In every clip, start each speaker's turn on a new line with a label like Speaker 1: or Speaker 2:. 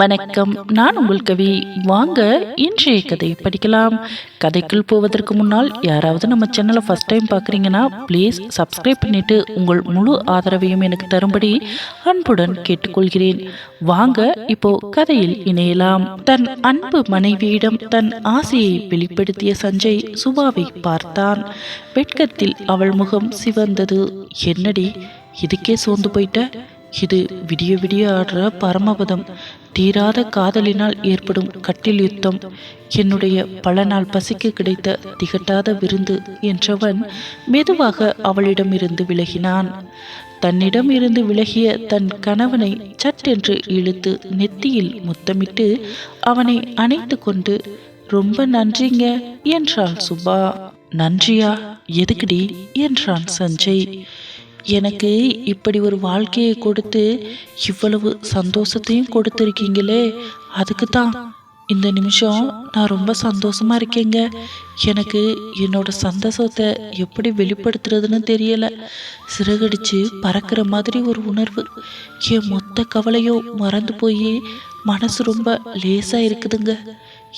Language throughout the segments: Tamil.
Speaker 1: வணக்கம். நான் உங்கள் கவி வாங்க. இன்றைய கதை படிக்கலாம். கதைக்குள் போவதற்கு முன்னால் யாராவது நம்ம சேனலை ஃபஸ்ட் டைம் பார்க்குறீங்கன்னா ப்ளீஸ் சப்ஸ்கிரைப் பண்ணிட்டு உங்கள் முழு ஆதரவையும் எனக்கு தரும்படி அன்புடன் கேட்டுக்கொள்கிறேன். வாங்க இப்போ கதையில் இணையலாம். தன் அன்பு மனைவியிடம் தன் ஆசையை வெளிப்படுத்திய சஞ்சய் சுபாவை பார்த்தான். வெட்கத்தில் அவள் முகம் சிவந்தது. என்னடி இதுக்கே சோர்ந்து போயிட்ட? இது விடிய விடிய ஆடுற பரமபதம். தீராத காதலினால் ஏற்படும் கட்டில் யுத்தம். என்னுடைய பல நாள் பசிக்கு கிடைத்த திகட்டாத விருந்து என்றவன் மெதுவாக அவளிடமிருந்து விலகினான். தன்னிடம் இருந்து விலகிய தன் கணவனை சட்டென்று இழுத்து நெத்தியில் முத்தமிட்டு அவனை அணைத்து கொண்டு ரொம்ப நன்றிங்க என்றாள் சுபா. நன்றியா? எதுக்குடி? என்றான் சஞ்சய். எனக்கு இப்படி ஒரு வாழ்க்கையை கொடுத்து இவ்வளவு சந்தோஷத்தையும் கொடுத்துருக்கீங்களே அதுக்கு தான் இந்த நிமிஷம் நான் ரொம்ப சந்தோஷமா இருக்கேங்க. எனக்கு என்னோட சந்தோஷத்தை எப்படி வெளிப்படுத்துறதுன்னு தெரியல. சிறகடிச்சு பறக்கிற மாதிரி ஒரு உணர்வு. என் மொத்த கவலையும் மறந்து போய் மனசு ரொம்ப லேசாக இருக்குதுங்க.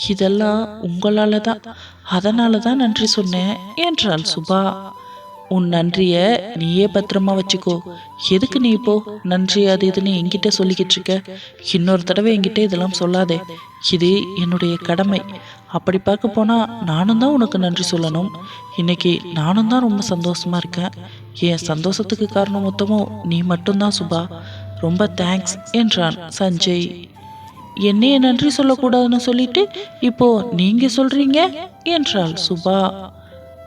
Speaker 1: இதெல்லாம் உங்களால தான். அதனால தான் நன்றி சொன்னேன் என்றாள் சுபா. உன் நன்றிய நீயே பத்திரமா வச்சுக்கோ. எதுக்கு நீ இப்போ நன்றி அது இதுன்னு என்கிட்ட சொல்லிக்கிட்டு இருக்க? இன்னொரு தடவை என்கிட்ட இதெல்லாம் சொல்லாதே. இது என்னுடைய கடமை. அப்படி பார்க்க போனா நானும் தான் உனக்கு நன்றி சொல்லணும். இன்னைக்கு நானும் தான் ரொம்ப சந்தோஷமா இருக்கேன். என் சந்தோஷத்துக்கு காரணம் மொத்தமும் நீ மட்டும்தான் சுபா. ரொம்ப தேங்க்ஸ் என்றான் சஞ்சய். என்னைய நன்றி சொல்லக்கூடாதுன்னு சொல்லிட்டு இப்போ நீங்க சொல்றீங்க? என்றாள் சுபா.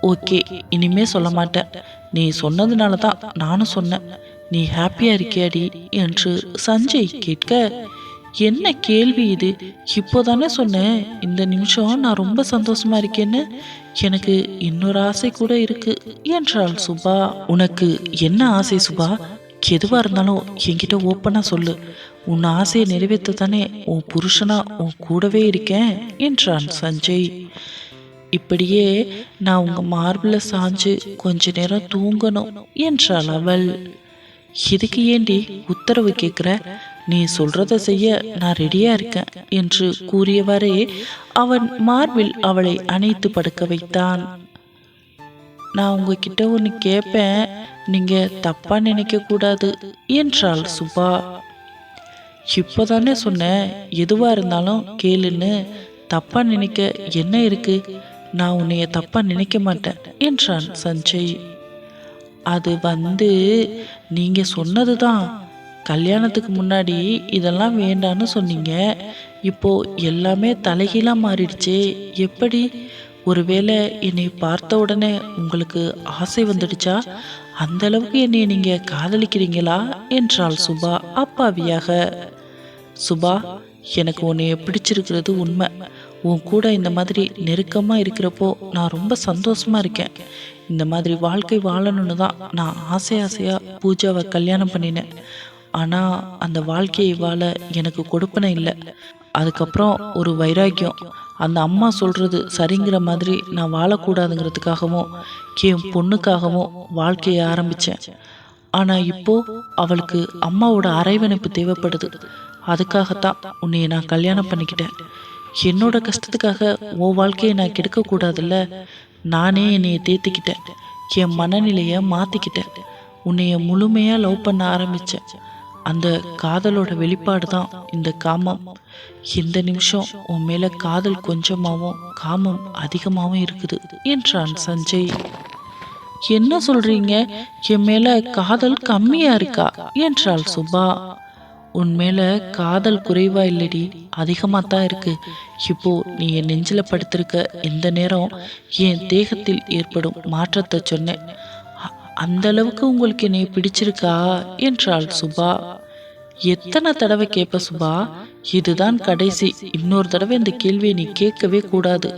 Speaker 1: ஓகே இனிமே சொல்ல மாட்டேன். நீ சொன்னதுனால தான் நானும் சொன்னேன். நீ ஹாப்பியா இருக்கியாடி என்று சஞ்சய் கேட்க என்ன கேள்வி இது? இப்போதானே சொன்னேன். இந்த நிமிஷம் நான் ரொம்ப சந்தோஷமா இருக்கேன்னு. எனக்கு இன்னொரு ஆசை கூட இருக்கு என்றாள் சுபா. உனக்கு என்ன ஆசை சுபா? எதுவா இருந்தாலும் என்கிட்ட ஓப்பனா சொல்லு. உன் ஆசையை நிறைவேற்ற தானே. உன் புருஷனா உன் கூடவே இருக்கேன் என்றான் சஞ்சய். இப்படியே நான் உங்க மார்பில் சாஞ்சு கொஞ்ச நேரம் தூங்கணும் என்றாள் அவள் இதுக்கு ஏண்டி உத்தரவு கேட்குற நீ சொல்றத செய்ய நான் ரெடியா இருக்கேன் என்று கூறியவாறே அவன் மார்பில் அவளை அணைத்து படுக்க வைத்தான். நான் உங்ககிட்ட ஒன்று கேட்பேன் நீங்க தப்பா நினைக்க கூடாது என்றாள் சுபா. இப்போதானே சொன்னேன் எதுவா இருந்தாலும் கேளுன்னு தப்பா நினைக்க என்ன இருக்கு? நான் உன்னைய தப்பா நினைக்க மாட்டேன் என்றான் சஞ்சய். அது வந்து நீங்க சொன்னது தான் கல்யாணத்துக்கு முன்னாடி இதெல்லாம் வேண்டான்னு சொன்னீங்க. இப்போ எல்லாமே தலைகீழாக மாறிடுச்சே. எப்படி? ஒருவேளை என்னை பார்த்த உடனே உங்களுக்கு ஆசை வந்துடுச்சா? அந்த அளவுக்கு என்னை நீங்க காதலிக்கிறீங்களா? என்றாள் சுபா அப்பாவியாக. சுபா எனக்கு உன்னைய பிடிச்சிருக்கிறது உண்மை. உன் கூட இந்த மாதிரி நெருக்கமாக இருக்கிறப்போ நான் ரொம்ப சந்தோஷமா இருக்கேன். இந்த மாதிரி வாழ்க்கை வாழணும்னு தான் நான் ஆசை ஆசையாக பூஜாவை கல்யாணம் பண்ணினேன். ஆனால் அந்த வாழ்க்கையை வாழ எனக்கு கொடுப்பனை இல்லை. அதுக்கப்புறம் ஒரு வைராக்கியம். அந்த அம்மா சொல்கிறது சரிங்கிற மாதிரி நான் வாழக்கூடாதுங்கிறதுக்காகவும் என் பொண்ணுக்காகவும் வாழ்க்கையை ஆரம்பித்தேன் ஆனால் இப்போது அவளுக்கு அம்மாவோட அரைவணைப்பு தேவைப்படுது. அதுக்காகத்தான் உன்னையை நான் கல்யாணம் பண்ணிக்கிட்டேன். என்னோட கஷ்டத்துக்காக உன் வாழ்க்கையை நான் கெடுக்கக்கூடாதுல்ல? நானே என்னையை தேத்திக்கிட்டேன். என் மனநிலையை மாற்றிக்கிட்டேன் உன்னைய முழுமையாக லவ் பண்ண ஆரம்பித்தேன் அந்த காதலோட வெளிப்பாடு தான் இந்த காமம். இந்த நிமிஷம் உன் மேலே காதல் கொஞ்சமாகவும் காமம் அதிகமாகவும் இருக்குது என்றான் சஞ்சய். என்ன சொல்றீங்க? என் மேல காதல் கம்மியா இருக்கா? என்றாள் சுபா. உன் மேலே காதல் குறைவா இல்லடி. அதிகமாக தான் இருக்கு. இப்போ நீ என் நெஞ்சில் படுத்திருக்க இந்த நேரம் என் தேகத்தில் ஏற்படும் மாற்றத்தை சொன்னேன். அந்த அளவுக்கு உங்களுக்கு என்னை பிடிச்சிருக்கா? என்றாள் சுபா. எத்தனை தடவை கேட்ப சுபா? இதுதான் கடைசி. இன்னொரு தடவை இந்த கேள்வியை நீ கேட்கவே கூடாது.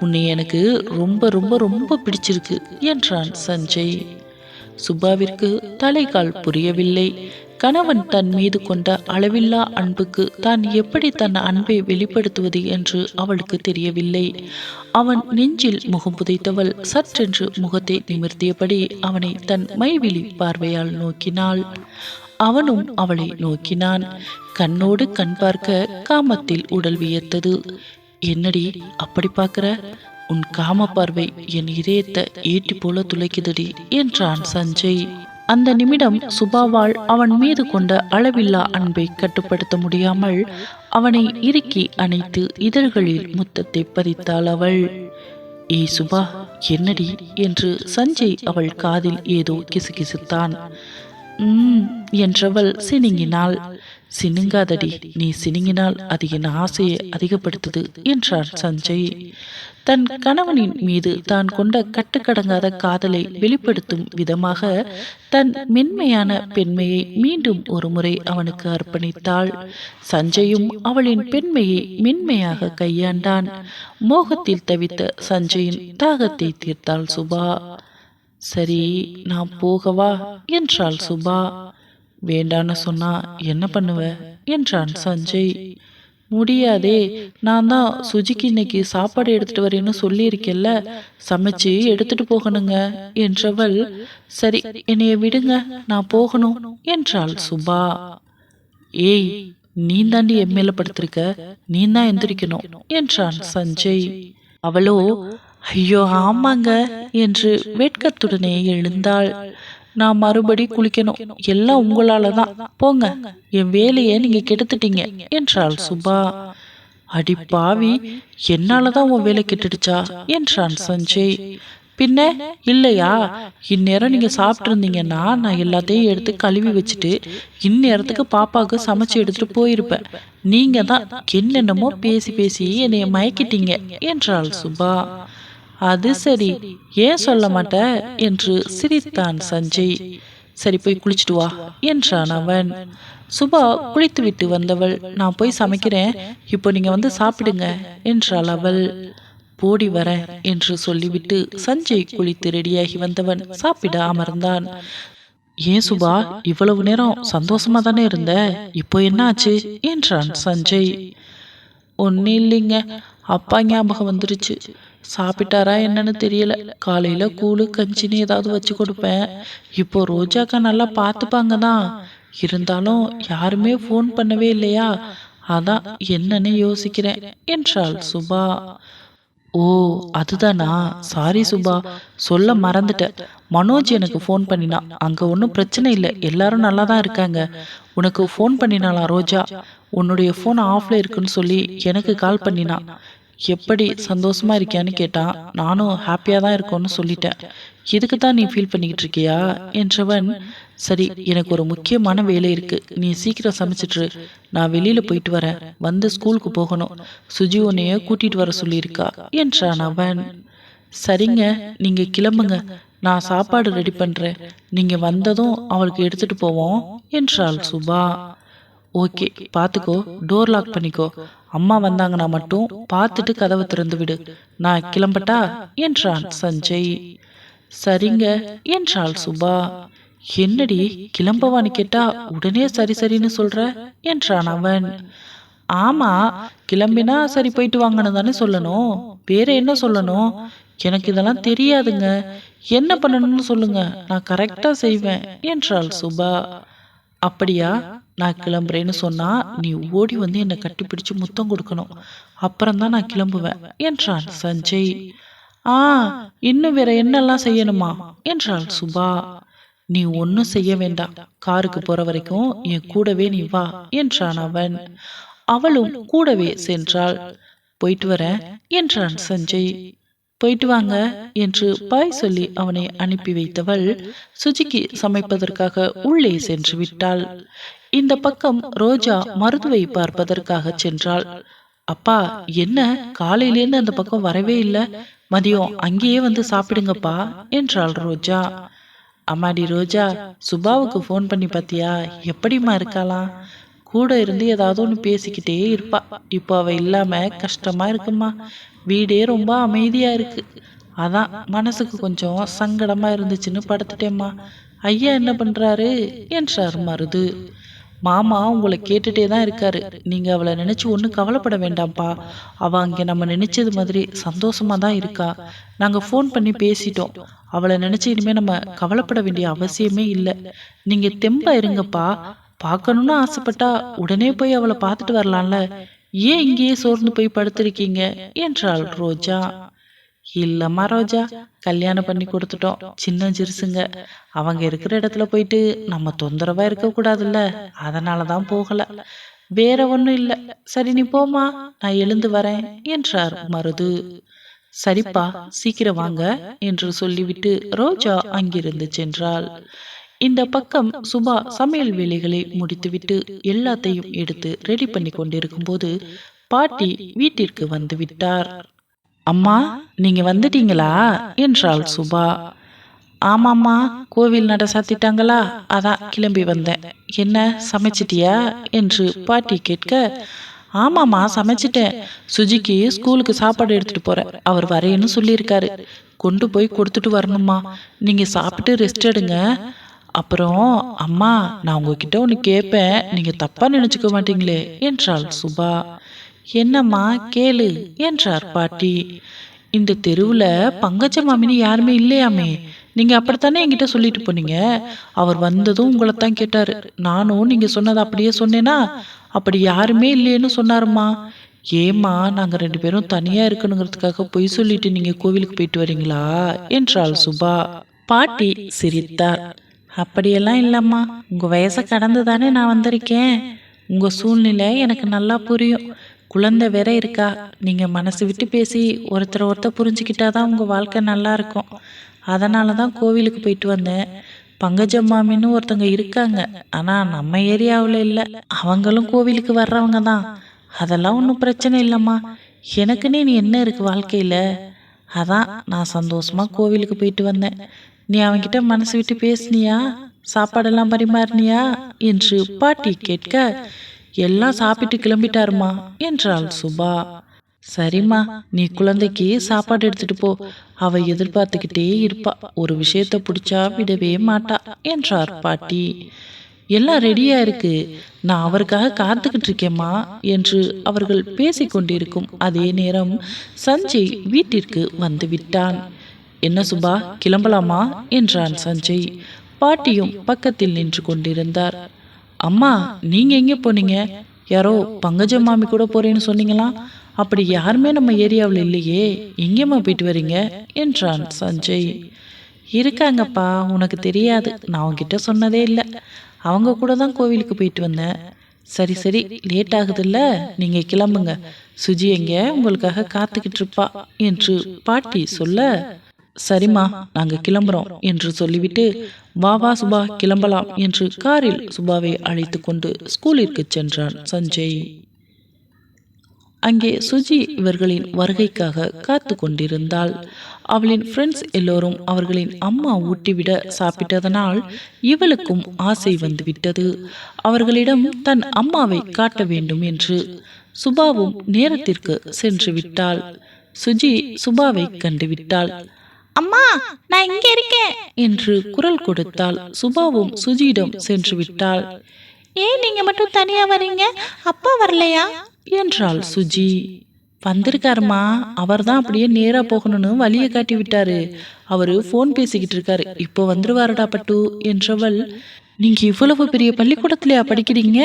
Speaker 1: உன்னை எனக்கு ரொம்ப ரொம்ப ரொம்ப பிடிச்சிருக்கு என்றான் சஞ்சய். சுபாவிற்கு தலைகால் புரியவில்லை. கணவன் தன் மீது கொண்ட அளவில்லா அன்புக்கு தான் எப்படி தன் அன்பை வெளிப்படுத்துவது என்று அவளுக்கு தெரியவில்லை. அவன் நெஞ்சில் முகம் புதைத்தவள் சற்றென்று முகத்தை நிமிர்த்தியபடி அவனை தன் மைவிழி பார்வையால் நோக்கினாள். அவனும் அவளை நோக்கினான். கண்ணோடு கண் பார்க்க காமத்தில் உடல் வியர்த்தது என்னடி அப்படி பார்க்கிற? உன் காம பார்வை என் இதயத்தை ஈட்டி போல துளைக்குதடி என்றான் சஞ்சய். அந்த நிமிடம் சுபாவால் அவன் மீது கொண்ட அளவில்லா அன்பை கட்டுப்படுத்த முடியாமல் அவனை இறுக்கி அணைத்து இதழ்களில் முத்தத்தை பதித்தாள் அவள். ஏய் சுபா என்னடி? என்று சஞ்சய் அவள் காதில் ஏதோ கிசுகிசுத்தான். என்றவள் சினுங்கினாள். சினுங்காதடி நீ சினுங்கினால் அது என் ஆசையை அதிகப்படுத்துது என்றான் சஞ்சய். தன் கணவனின் மீது தான் கொண்ட கட்டுக்கடங்காத காதலை வெளிப்படுத்தும் விதமாக தன் மென்மையான பெண்மையை மீண்டும் ஒரு முறை அவனுக்கு அர்ப்பணித்தாள். சஞ்சயும் அவளின் பெண்மையை மென்மையாக கையாண்டான். மோகத்தில் தவித்த சஞ்சயின் தாகத்தை தீர்த்தாள் சுபா. சரி நான் போகவா? என்றாள் சுபா. வேண்டான்னு சொன்னா என்ன பண்ணுவ? என்றான் சஞ்சய். முடியாதே நான் தான் சுஜிக்கு இன்னைக்கு சாப்பாடு எடுத்துட்டு வரேன்னு சொல்லியிருக்கேல்ல சமைச்சு எடுத்துட்டு போகணுங்க என்றவள். சரி என்னைய விடுங்க நான் போகணும் என்றாள் சுபா. ஏய் நீ தாண்டி எம்எல்ல படுத்திருக்க? நீ தான் எந்திரிக்கணும் என்றான் சஞ்சய். அவளோ ஐயோ ஆமாங்க என்று வெட்கத்துடனே எழுந்தாள். நான் மறுபடி குளிக்கணும். எல்லாம் உங்களால தான் போங்க. என் வேலையை நீங்க கெடுத்துட்டீங்க. என்றாள் சுபா. அடி பாவி என்னாலதான் உன் வேலை கெட்டுடுச்சா? என்றான் சஞ்சய். பின்ன? இல்லையா? இந்நேரம் நீங்க சாப்பிட்டு இருந்தீங்கன்னா நான் எல்லாத்தையும் எடுத்து கழுவி வச்சுட்டு இந்நேரத்துக்கு பாப்பாவுக்கு சமைச்சு எடுத்துட்டு போயிருப்பேன் நீங்க தான் என்னென்னமோ பேசி பேசி என்னைய மயக்கிட்டீங்க. என்றாள் சுபா. அது சரி. ஏன் சொல்ல மாட்ட? என்று சிரித்தான் சஞ்சய். சரி போய் குளிச்சுட்டு வா என்றான் அவன். சுபா குளித்து விட்டு வந்தவள். நான் போய் சமைக்கிறேன். இப்போ நீங்க வந்து சாப்பிடுங்க என்றாள் அவள். போடி வர என்று சொல்லிவிட்டு சஞ்சய் குளித்து ரெடியாகி வந்தவன். சாப்பிட அமர்ந்தான். ஏன் சுபா இவ்வளவு நேரம் சந்தோஷமா தானே இருந்த? இப்போ என்ன ஆச்சு என்றான் சஞ்சய். ஒன்னும் இல்லைங்க. அப்பா ஞாபகம் வந்துருச்சு. சாப்பிட்டாரா என்னன்னு தெரியல. காலையில கூழு கஞ்சின்னு ஏதாவது வச்சு கொடுப்பேன். இப்போ ரோஜாக்கா நல்லா பார்த்துப்பாங்க தான் இருந்தாலும் யாருமே ஃபோன் பண்ணவே இல்லையா? அதான் என்னன்னு யோசிக்கிறேன் என்றாள் சுபா. ஓ அதுதானா? சாரி சுபா. சொல்ல மறந்துட்டேன். மனோஜ் எனக்கு ஃபோன் பண்ணினான் அங்கே ஒன்றும் பிரச்சனை இல்லை. எல்லாரும் நல்லா தான் இருக்காங்க. உனக்கு ஃபோன் பண்ணினாளா ரோஜா? உன்னுடைய ஃபோன் ஆஃப்ல இருக்குன்னு சொல்லி எனக்கு கால் பண்ணினான் எப்படி சந்தோஷமா இருக்கியான்னு கேட்டான் நானும் ஹாப்பியாக தான் இருக்கோன்னு சொல்லிட்டேன். எதுக்கு தான் நீ ஃபீல் பண்ணிக்கிட்டு இருக்கியா? என்றவன் சரி எனக்கு ஒரு முக்கியமான வேலை இருக்கு. நீ சீக்கிரம் சமைச்சிட்ரு நான் வெளியில போயிட்டு வரேன். வந்து ஸ்கூலுக்கு போகணும். சுஜி உன்னைய கூட்டிட்டு வர சொல்லியிருக்கா. என்றான் அவன். சரிங்க நீங்க கிளம்புங்க. நான் சாப்பாடு ரெடி பண்றேன். நீங்க வந்ததும் அவளுக்கு எடுத்துட்டு போவோம் என்றாள் சுபா. ஓகே பார்த்துக்கோ டோர் லாக் பண்ணிக்கோ. அம்மா வந்தாங்கன்னா மட்டும் பார்த்துட்டு கதவை திறந்து விடு. நான் கிளம்பட்டா? என்றான் சஞ்சய். சரிங்க என்றாள் சுபா. என்னடி கிளம்பவான்னு கேட்டா உடனே சரி சரின்னு சொல்ற? என்றான் அவன். ஆமா கிளம்பினா சரி போயிட்டு வாங்கன்னு தானே சொல்லணும். வேற என்ன சொல்லணும்? எனக்கு இதெல்லாம் தெரியாதுங்க. என்ன பண்ணணும்னு சொல்லுங்க. நான் கரெக்டா செய்வேன் என்றாள் சுபா. அப்படியா? நான் கிளம்புறேன்னு சொன்னா நீ ஓடி வந்து என்னை கட்டிப்பிடிச்சு முத்தம் கொடுக்கணும். அப்புறம்தான் நான் கிளம்புவேன் என்றான் சஞ்சய். ஆ இன்னும் வேற என்னெல்லாம் செய்யணுமா? என்றாள் சுபா. நீ ஒன்னும் செய்ய வேண்டாம். காருக்கு போற வரைக்கும் என் கூடவே நீ வா என்றான் அவன். அவளும் கூடவே சென்றாள். போயிட்டு வரேன் என்றான் சஞ்சய். போயிட்டு வாங்க என்று பாய் சொல்லி அவனை அனுப்பி வைத்தவள் சுஜிக்கு சமைப்பதற்காக உள்ளே சென்று விட்டாள். இந்த பக்கம் ரோஜா மருதுவை பார்ப்பதற்காக சென்றாள். அப்பா என்ன? காலையிலேருந்து அந்த பக்கம் வரவே இல்லை. மதியம் அங்கேயே வந்து சாப்பிடுங்கப்பா என்றாள் ரோஜா. அம்மாடி ரோஜா சுபாவுக்கு ஃபோன் பண்ணி பார்த்தியா எப்படிம்மா இருக்காளாம் கூட இருந்து ஏதாவது ஒன்று பேசிக்கிட்டே இருப்பா. இப்போ அவ இல்லாம கஷ்டமா இருக்குமா? வீடே ரொம்ப அமைதியா இருக்கு. அதான் மனசுக்கு கொஞ்சம் சங்கடமா இருந்துச்சுன்னு படுத்துட்டேம்மா. ஐயா என்ன பண்றாரு? என்றார் மருது. மாமா உங்களை கேட்டுட்டே தான் இருக்காரு. நீங்க அவளை நினைச்சு ஒன்றும் கவலைப்பட வேண்டாம்ப்பா. அவ அங்கே நம்ம நினைச்சது மாதிரி சந்தோஷமா தான் இருக்கா. நாங்க ஃபோன் பண்ணி பேசிட்டோம். அவளை நினைச்சு இனிமே நம்ம கவலைப்பட வேண்டிய அவசியமே இல்லை. நீங்க தெம்பா இருங்கப்பா. பார்க்கணும்னு ஆசைப்பட்டா உடனே போய் அவளை பார்த்துட்டு வரலாம்ல. ஏன் இங்கேயே சோர்ந்து போய் படுத்திருக்கீங்க? என்றாள் ரோஜா. இல்லம்மா ரோஜா கல்யாணம் பண்ணி கொடுத்துட்டோம். சின்ன ஜெருசுங்க. அவங்க இருக்கிற இடத்துல போயிட்டு நம்ம தொந்தரவா இருக்க கூடாதுல்ல அதனால தான் போகல. வேற ஒன்றும் இல்லை. சரி நீ போமா நான் எழுந்து வரேன் என்றார் மருது. சரிப்பா சீக்கிரம் வாங்க என்று சொல்லிவிட்டு ரோஜா அங்கிருந்து சென்றாள். இந்த பக்கம் சுபா சமையல் வேலைகளை முடித்துவிட்டு எல்லாத்தையும் எடுத்து ரெடி பண்ணி கொண்டிருக்கும் போது பாட்டி வீட்டிற்கு வந்து விட்டார். அம்மா நீங்க வந்துட்டீங்களா? என்றாள் சுபா. ஆமாம்மா கோவில் நட சாத்திட்டாங்களா? அதான் கிளம்பி வந்தேன். என்ன சமைச்சிட்டியா? என்று பாட்டி கேட்க ஆமாம்மா சமைச்சிட்டேன். சுஜிக்கு ஸ்கூலுக்கு சாப்பாடு எடுத்துட்டு போறேன். அவர் வரேன்னு சொல்லியிருக்காரு. கொண்டு போய் கொடுத்துட்டு வரணுமா நீங்க சாப்பிட்டு ரெஸ்ட் எடுங்க. அப்புறம் அம்மா நான் உங்ககிட்ட ஒன்று கேட்பேன் நீங்க தப்பா நினைச்சுக்க மாட்டீங்களே என்றாள் சுபா. என்னம்மா கேளு என்றார் பாட்டி. இந்த தெருவில் பங்கஜ மாமினி யாருமே இல்லையாமே? நீங்கள் அப்படித்தானே என்கிட்ட சொல்லிட்டு போனீங்க? அவர் வந்ததும் உங்களை தான் கேட்டார். நானும் நீங்கள் சொன்னதை அப்படியே சொன்னேனா? அப்படி யாருமே இல்லையேன்னு சொன்னாருமா ஏம்மா நாங்கள் ரெண்டு பேரும் தனியாக இருக்கணுங்கிறதுக்காக பொய் சொல்லிட்டு நீங்கள் கோவிலுக்கு போயிட்டு வரீங்களா? என்றாள் சுபா. பாட்டி சிரித்தார். அப்படியெல்லாம் இல்லைம்மா. உங்கள் வயசை கடந்து தானே நான் வந்திருக்கேன். உங்கள் சூழ்நிலை எனக்கு நல்லா புரியும். குழந்தை வேற இருக்கா? நீங்கள் மனசு விட்டு பேசி ஒருத்தரை ஒருத்தர் புரிஞ்சுக்கிட்டா தான் உங்கள் வாழ்க்கை நல்லா இருக்கும். அதனால தான் கோவிலுக்கு போயிட்டு வந்தேன். பங்கஜம் மாமின்னு ஒருத்தங்க இருக்காங்க. ஆனால் நம்ம ஏரியாவில் இல்லை. அவங்களும் கோவிலுக்கு வர்றவங்க தான். அதெல்லாம் ஒன்றும் பிரச்சனை இல்லைம்மா. எனக்குன்னு நீ என்ன இருக்கு வாழ்க்கையில்? அதான் நான் சந்தோஷமா கோவிலுக்கு போயிட்டு வந்தேன். நீ அவன்கிட்ட மனசு விட்டு பேசுனியா? சாப்பாடெல்லாம் பரிமாறினியா? என்று பாட்டி கேட்க எல்லாம் சாப்பிட்டு கிளம்பிட்டாருமா? என்றாள் சுபா. சரிம்மா நீ குழந்தைக்கு சாப்பாடு எடுத்துட்டு போ. அவ எதிர்பார்த்துக்கிட்டே இருப்பா. ஒரு விஷயத்த பிடிச்சா விடவே மாட்டா என்றார் பாட்டி. எல்லாம் ரெடியா இருக்கு. நான் அவருக்காக காத்துக்கிட்டு இருக்கேம்மா என்று அவர்கள் பேசிக்கொண்டிருக்கும். அதே நேரம் சஞ்சய் வீட்டிற்கு வந்து விட்டான். என்ன சுபா கிளம்பலாமா? என்றான் சஞ்சய். பாட்டியும் பக்கத்தில் நின்று கொண்டிருந்தார். அம்மா நீங்கள் எங்கே போனீங்க? யாரோ பங்கஜ மாமி கூட போறேன்னு சொன்னீங்களா? அப்படி யாருமே நம்ம ஏரியாவில் இல்லையே. எங்கேம்மா போயிட்டு வரீங்க? என்றான் சஞ்சய். இருக்காங்கப்பா உனக்கு தெரியாது. நான் உன்கிட்ட சொன்னதே இல்லை. அவங்க கூட தான் கோவிலுக்கு போயிட்டு வந்தேன். சரி சரி லேட் ஆகுதுல்ல? நீங்கள் கிளம்புங்க. சுஜி எங்க? உங்களுக்காக காத்துக்கிட்டு இருப்பா என்று பாட்டி சொல்ல சரிம்மா நாங்க கிளம்புறோம் என்று சொல்லிவிட்டு வா வா சுபா கிளம்பலாம் என்று காரில் சுபாவை அழைத்து கொண்டு ஸ்கூலிற்கு சென்றான் சஞ்சய். அங்கே சுஜி இவர்களின் வருகைக்காக காத்து கொண்டிருந்தாள் அவளின் ஃப்ரெண்ட்ஸ் எல்லோரும் அவர்களின் அம்மா ஊட்டிவிட சாப்பிட்டதனால் இவளுக்கும் ஆசை வந்துவிட்டது. அவர்களிடம் தன் அம்மாவை காட்ட வேண்டும் என்று சுபாவும் நேரத்திற்கு சென்று விட்டாள் சுஜி சுபாவை கண்டுவிட்டாள். அம்மா நான் இங்க இருக்கேன். என்று குரல் கொடுத்தாள். சுபாவும் சுஜியிடம் சென்று விட்டாள். ஏன் நீங்க மட்டும் தனியா வரீங்க? அப்பா வரலையா? என்றாள் சுஜி. வந்திருக்காருமா? அவர் தான் அப்படியே நேரா போகணும்னு வழியை காட்டி விட்டாரு. அவரு ஃபோன் பேசிக்கிட்டு இருக்காரு. இப்போ வந்துருவாருடா பட்டு என்றவள் நீங்க இவ்வளவு பெரிய பள்ளிக்கூடத்திலயா படிக்கிறீங்க?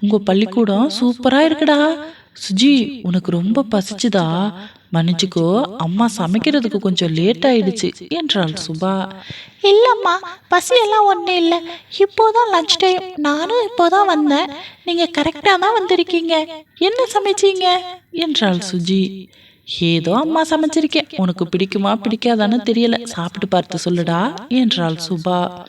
Speaker 1: உங்க பள்ளிக்கூடம் சூப்பரா இருக்குடா. சுஜி உனக்கு ரொம்ப பசிச்சுதா? மன்னிச்சுக்கோ அம்மா சமைக்கிறதுக்கு கொஞ்சம் லேட் ஆயிடுச்சு என்றாள் சுபா.
Speaker 2: இல்லைம்மா பசியெல்லாம் ஒன்றும் இல்லை. இப்போதான் லஞ்ச் டைம் நானும் இப்போதான் வந்தேன். நீங்கள் கரெக்டாக தான் வந்திருக்கீங்க. என்ன சமைச்சீங்க?
Speaker 1: என்றாள் சுஜி. ஏதோ அம்மா சமைச்சிருக்கேன். உனக்கு பிடிக்குமா பிடிக்காதான்னு தெரியல. சாப்பிட்டு பார்த்து சொல்லுடா என்றாள் சுபா.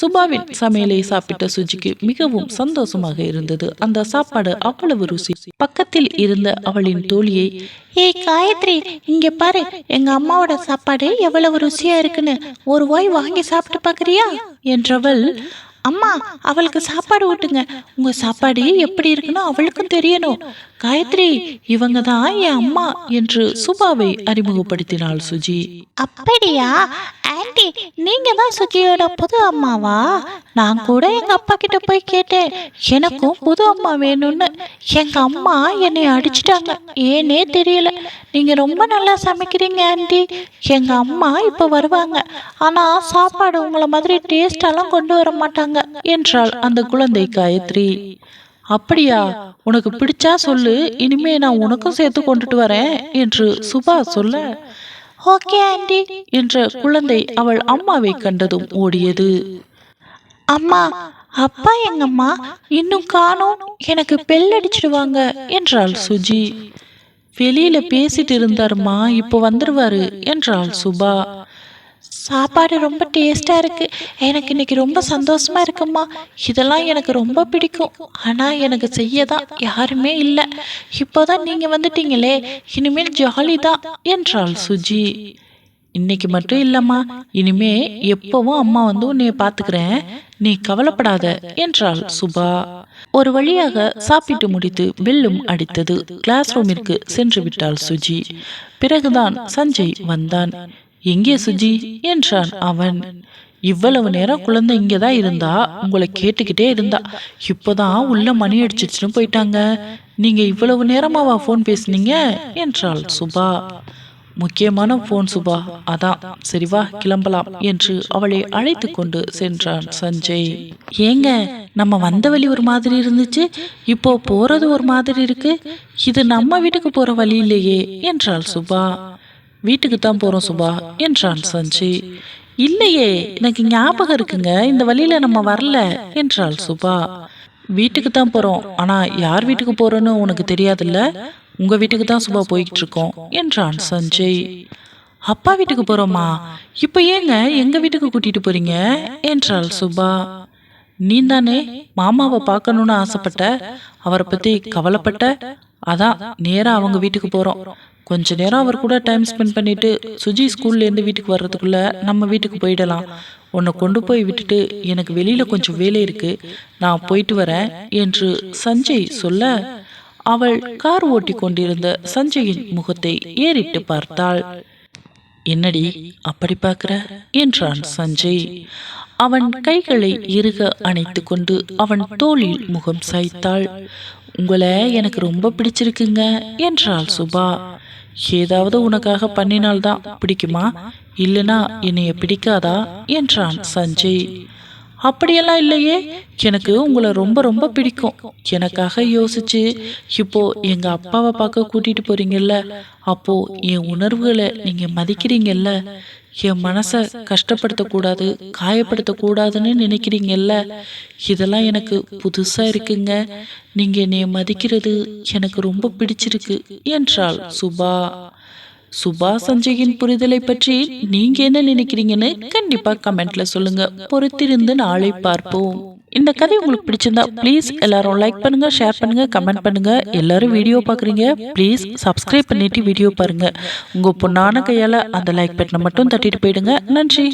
Speaker 1: சுபாவின் சமையலை சாப்பிட்ட சுஜிக்கு மிகவும் சந்தோஷமாக இருந்தது. அந்த சாப்பாடு அவ்வளவு ருசி. பக்கத்தில் இருந்த அவளின் தோழியை
Speaker 2: ஏய் காயத்ரி இங்கே பாரு. எங்க அம்மாவோட சாப்பாடு எவ்வளவு ருசியா இருக்குன்னு ஒரு வாய் வாங்கி சாப்பிட்டு பாக்குறியா? என்றவள் அம்மா அவளுக்கு சாப்பாடு ஊட்டுங்க. உங்க சாப்பாடு எப்படி இருக்குன்னு அவளுக்கும் தெரியணும்.
Speaker 1: காயத்ரி இவங்க தான் என் அம்மா என்று சுபாவை அறிமுகப்படுத்தினாள் சுஜி.
Speaker 2: அப்படியா? ஆண்டி நீங்க தான் சுஜியோட புது அம்மாவா? நான் கூட எங்க அப்பா கிட்ட போய் கேட்டேன். எனக்கும் புது அம்மா வேணும்னு. எங்க அம்மா என்னை அடிச்சிட்டாங்க. ஏனே தெரியல. நீங்க ரொம்ப நல்லா சமைக்கிறீங்க ஆண்டி. எங்க அம்மா இப்போ வருவாங்க. ஆனா சாப்பாடு உங்களை மாதிரி டேஸ்டெல்லாம் கொண்டு வர மாட்டாங்க
Speaker 1: என்றாள் அந்த குழந்தை காயத்ரி. அப்படியா? உனக்கு பிடிச்சா சொல்லு இனிமே நான் உனக்கும் சேர்த்து கொண்டுட்டு வரேன் என்று சுபா சொல்ல
Speaker 2: ஓகே ஆண்டி
Speaker 1: என்ற குழந்தை அவள் அம்மாவை கண்டதும் ஓடியது.
Speaker 2: அம்மா அப்பா எங்கம்மா? இன்னும் காணோம். எனக்கு பெல் அடிச்சிடுவாங்க
Speaker 1: என்றாள் சுஜி. வெளியில பேசிட்டு இருந்தாருமா இப்போ வந்துருவாரு என்றாள் சுபா.
Speaker 2: சாப்பாடு ரொம்ப டேஸ்ட்டாக இருக்கு. எனக்கு இன்னைக்கு ரொம்ப சந்தோஷமா இருக்கும்மா இதெல்லாம் எனக்கு ரொம்ப பிடிக்கும். ஆனால் எனக்கு செய்ய தான் யாருமே இல்லை. இப்போதான் நீங்கள் வந்துட்டீங்களே. இனிமேல் ஜாலி தான்
Speaker 1: என்றாள் சுஜி. இன்னைக்கு மட்டும் இல்லைம்மா. இனிமே எப்பவும் அம்மா வந்து உன்னைய பார்த்துக்கிறேன் நீ கவலைப்படாத என்றாள் சுபா. ஒரு வழியாக சாப்பிட்டு முடித்து பெல்லும் அடித்தது கிளாஸ் ரூமிற்கு சென்று விட்டாள் சுஜி. பிறகுதான் சஞ்சய் வந்தான். எங்கே சுஜி? என்றான் அவன். இவ்வளவு நேரம் குழந்தை இங்கே தான் இருந்தா உங்களை கேட்டுக்கிட்டே இருந்தா. இப்போதான் உள்ள மணி அடிச்சிச்சுன்னு போயிட்டாங்க. நீங்க இவ்வளவு நேரமாவா ஃபோன் பேசுனீங்க? என்றாள் சுபா. முக்கியமான ஃபோன் சுபா. அதான். சரிவா கிளம்பலாம் என்று அவளை அழைத்து கொண்டு சென்றான் சஞ்சய். ஏங்க நம்ம வந்த வழி ஒரு மாதிரி இருந்துச்சு. இப்போ போறது ஒரு மாதிரி இருக்கு. இது நம்ம வீட்டுக்கு போற வழி இல்லையே என்றாள் சுபா. வீட்டுக்கு தான் போறோம் சுபா என்றான் சஞ்சி. இல்லையே எனக்கு ஞாபகம் இருக்குங்க இந்த வழியில நம்ம வரல என்றாள் சுபா. வீட்டுக்கு தான் போறோம் ஆனா யார் வீட்டுக்கு போறோன்னு உனக்கு தெரியாதுல்ல? உங்க வீட்டுக்கு தான் சுபா போய்கிட்டு இருக்கோம் என்றான் சஞ்சய் அப்பா வீட்டுக்கு போறோமா? இப்போ ஏங்க எங்க வீட்டுக்கு கூட்டிட்டு போறீங்க? என்றாள் சுபா. நீ தானே மாமாவை பார்க்கணும்னு ஆசைப்பட்ட அவரை பத்தி கவலைப்பட்ட அதான் நேராக அவங்க வீட்டுக்கு போறோம். கொஞ்ச நேரம் அவர் கூட டைம் ஸ்பெண்ட் பண்ணிட்டு சுஜி ஸ்கூல்லேருந்து வீட்டுக்கு வர்றதுக்குள்ள நம்ம வீட்டுக்கு போயிடலாம். உன்னை கொண்டு போய் விட்டுட்டு எனக்கு வெளியில கொஞ்சம் வேலை இருக்கு. நான் போயிட்டு வரேன் என்று சஞ்சய் சொல்ல அவள் கார் ஓட்டி கொண்டிருந்த சஞ்சயின் முகத்தை ஏறிட்டு பார்த்தாள். என்னடி அப்படி பார்க்கிற? என்றான் சஞ்சய். அவன் கைகளை இறுக அணைத்து கொண்டு அவன் தோளில் முகம் சாய்த்தாள். உங்களை எனக்கு ரொம்ப பிடிச்சிருக்குங்க என்றாள் சுபா. ஏதாவது உனக்காக பண்ணினால்தான் பிடிக்குமா? இல்லைனா என்னைய பிடிக்காதா? என்றான் சஞ்சய். அப்படியெல்லாம் இல்லையே. எனக்கு உங்களை ரொம்ப ரொம்ப பிடிக்கும். எனக்காக யோசிச்சு இப்போ எங்க அப்பாவை பார்க்க கூட்டிட்டு போறீங்கல்ல அப்போ என் உணர்வுகளை நீங்க மதிக்கிறீங்கல்ல என் மனசை கஷ்டப்படுத்தக்கூடாது காயப்படுத்தக்கூடாதுன்னு நினைக்கிறீங்கல்ல இதெல்லாம் எனக்கு புதுசா இருக்குங்க. நீங்க என்னைய மதிக்கிறது எனக்கு ரொம்ப பிடிச்சிருக்கு என்றாள் சுபா. சுபா சஞ்சயின் புரிதலை பற்றி நீங்க என்ன நினைக்கிறீங்கன்னு கண்டிப்பா கமெண்ட்ல சொல்லுங்க. பொறுத்திருந்து நாளை பார்ப்போம். இந்த கதை உங்களுக்கு பிடிச்சிருந்தா ப்ளீஸ் எல்லாரும் லைக் பண்ணுங்க ஷேர் பண்ணுங்க கமெண்ட் பண்ணுங்க. எல்லாரும் வீடியோ பாக்குறீங்க ப்ளீஸ் சப்ஸ்கிரைப் பண்ணிட்டு வீடியோ பாருங்க. உங்க பொண்ணான கையால அந்த லைக் பட்டனை மட்டும் தட்டிட்டு போயிடுங்க. நன்றி.